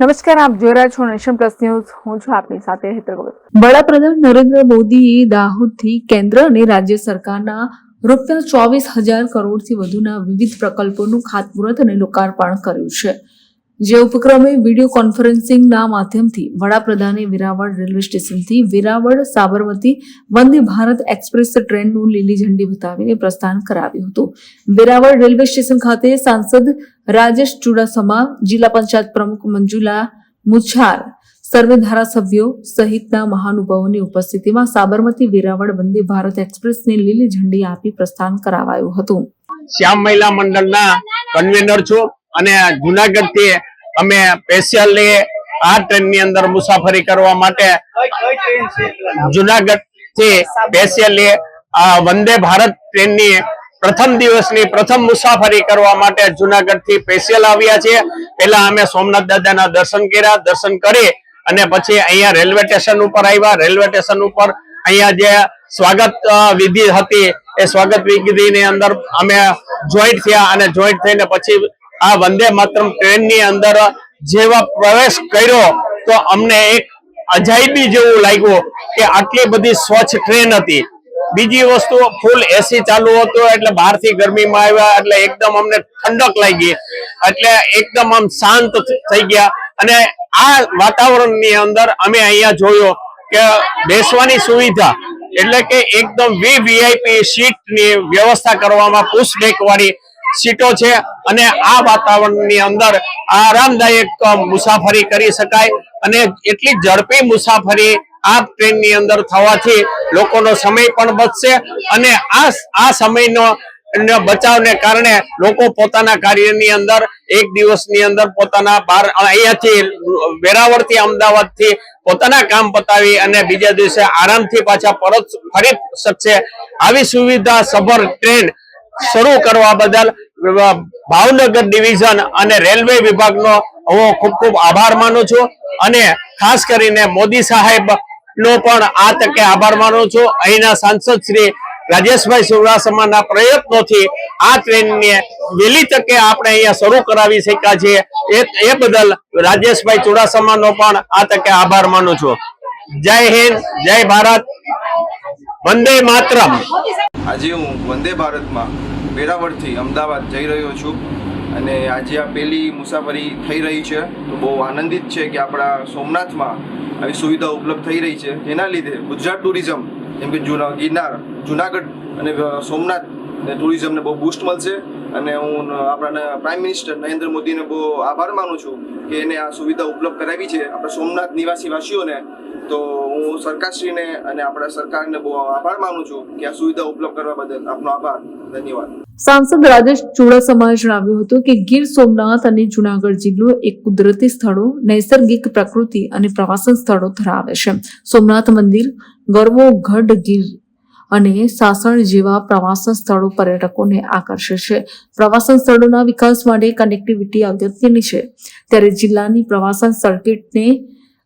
નમસ્કાર, આપ જોઈ રહ્યા છો નેશન પ્લસ ન્યૂઝ. હું છું આપની સાથે હેતર વડાપ્રધાન નરેન્દ્ર મોદીએ દાહોદથી કેન્દ્ર અને રાજ્ય સરકારના રૂપિયા ચોવીસ હજાર કરોડથી વધુના વિવિધ પ્રકલ્પોનું ખાતમુહૂર્ત અને લોકાર્પણ કર્યું છે. જે ઉપક્રમે વીડિયો કોન્ફરન્સિંગના માધ્યમથી વડાપ્રધાને વેરાવળ રેલવે સ્ટેશનથી વેરાવળ સાબરમતી વંદે ભારત એક્સપ્રેસ ટ્રેનનું લીલી ઝંડી બતાવીને પ્રસ્થાન કરાવ્યું હતું. વેરાવળ રેલવે સ્ટેશન ખાતે સાંસદ રાજેશ ચુડાસમા, જિલ્લા પંચાયત પ્રમુખ મંજુલા મુછાર, સર્વે ધારાસભ્યો સહિતના મહાનુભાવોની ઉપસ્થિતિમાં સાબરમતી વેરાવળ વંદે ભારત એક્સપ્રેસને લીલી ઝંડી આપી પ્રસ્થાન કરાવાયું હતું. શ્યામ મહિલા મંડળના કન્વીનર છું અને જુનાગઢથી અમે સ્પેશિયલી આ ટ્રેનની અંદર મુસાફરી કરવા માટે જુનાગઢથી સ્પેશિયલી વંદે ભારત ટ્રેનની પ્રથમ દિવસની પ્રથમ મુસાફરી કરવા માટે જુનાગઢથી સ્પેશિયલ આવ્યા છીએ. પહેલા અમે સોમનાથ દાદાના દર્શન કર્યા, દર્શન કરી અને પછી અહીંયા રેલવે સ્ટેશન ઉપર આવ્યા. રેલવે સ્ટેશન ઉપર અહીંયા જે સ્વાગત વિધિ હતી એ સ્વાગત વિધિની અંદર અમે જોઈન્ટ થયા અને જોઈન્ટ થઈને પછી આ વંદે માતરમ ટ્રેનની અંદર જેવા પ્રવેશ કર્યો, તો અમને એક અજાયબી જેવું લાગ્યું કે આટલી બધી સ્વચ્છ ટ્રેન હતી. બીજી વસ્તુ ફૂલ એસી ચાલુ હતું, એટલે બહારથી ગરમીમાં આવ્યા, એટલે એકદમ અમને ઠંડક લાગી, એટલે એકદમ આમ શાંત થઈ ગયા. અને આ વાતાવરણની અંદર અમે અહીંયા જોયો કે બેસવાની સુવિધા, એટલે કે એકદમ વી વીઆઈપી સીટની વ્યવસ્થા કરવામાં પુશ વાળી સીટો છે અને આ વાતાવરણની અંદર આરામદાયક મુસાફરી કરી શકાય અને એટલી ઝડપી મુસાફરી આ ટ્રેનની અંદર થવાથી લોકોનો સમય પણ બચશે અને આ આ સમયનો બચાવને કારણે લોકો પોતાના કાર્યની અંદર એક દિવસની અંદર પોતાના બાર અહીંયાથી વેરાવળથી અમદાવાદથી પોતાના કામ પતાવી અને બીજા દિવસે આરામથી પાછા પરત ફરી શકશે. આવી સુવિધા સભર ટ્રેન શરૂ કરવા બદલ ભાવનગર ડિવિઝન અને રેલવે વિભાગનો હું ખૂબ ખૂબ આભાર માનું છું અને ખાસ કરીને મોદી સાહેબ નો પણ આ તકે આભાર માનું છું. અહીંના સાંસદ શ્રી રાજેશભાઈ ચુડાસમાના પ્રયત્નોથી આ ટ્રેનને વહેલી તકે આપણે અહીંયા શરૂ કરાવી શક્યા છીએ. એ બદલ રાજેશભાઈ ચુડાસમાનો પણ આ તકે આભાર માનું છું. જય હિન્દ, જય ભારત, વંદે માતરમ. આજે હું વંદે ભારતમાં વેરાવળથી અમદાવાદ જઈ રહ્યો છું અને આજે આ પહેલી મુસાફરી થઈ રહી છે. તો બહુ આનંદિત છે કે આપણા સોમનાથમાં આવી સુવિધા ઉપલબ્ધ થઈ રહી છે. તેના લીધે ગુજરાત ટુરિઝમ, જેમ કે જુના ગિરનાર, જુનાગઢ અને સોમનાથ ટુરિઝમને બહુ બૂસ્ટ મળશે. અને હું આપણા પ્રાઇમ મિનિસ્ટર નરેન્દ્ર મોદીને બહુ આભાર માનું છું કે એને આ સુવિધા ઉપલબ્ધ કરાવી છે આપણા સોમનાથ નિવાસી વાસીઓને તો હું સરકારશ્રીને અને આપણા સરકારને બહુ આભાર માનું છું કે આ સુવિધા ઉપલબ્ધ કરવા બદલ આપનો આભાર. સાંસદ રાજેશ ચુડાસમાએ જણાવ્યું હતું કે ગીર સોમનાથ અને જુનાગઢ જિલ્લો એક કુદરતી સ્થળો, નૈસર્ગિક પ્રકૃતિ અને પ્રવાસન સ્થળો ધરાવે છે. સોમનાથ મંદિર, ગરવો ગઢ ગીર અને સાસણ જેવા પ્રવાસન સ્થળો પર્યટકોને આકર્ષે છે. પ્રવાસન સ્થળોના વિકાસ માટે કનેક્ટિવિટી અગત્યની છે. ત્યારે જિલ્લાની પ્રવાસન સર્કિટને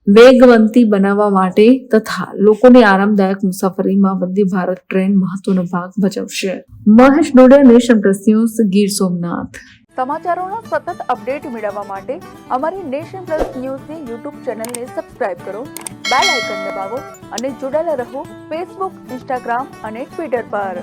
વેગવંતી બનાવવા માટે તથા લોકોને આરામદાયક મુસાફરીમાં વંદે ભારત ટ્રેન મહત્વનો ભાગ ભજવશે. Mahesh Dodiya nation plus news, Gir Somnath. સમાચારોનો સતત અપડેટ મેળવવા માટે અમારી નેશન પ્લસ ન્યૂઝની યુટ્યુબ ચેનલને સબસ્ક્રાઇબ કરો, બેલ આઇકન દબાવો અને જોડાયેલા રહો ફેસબુક, ઇન્સ્ટાગ્રામ અને ટ્વિટર પર.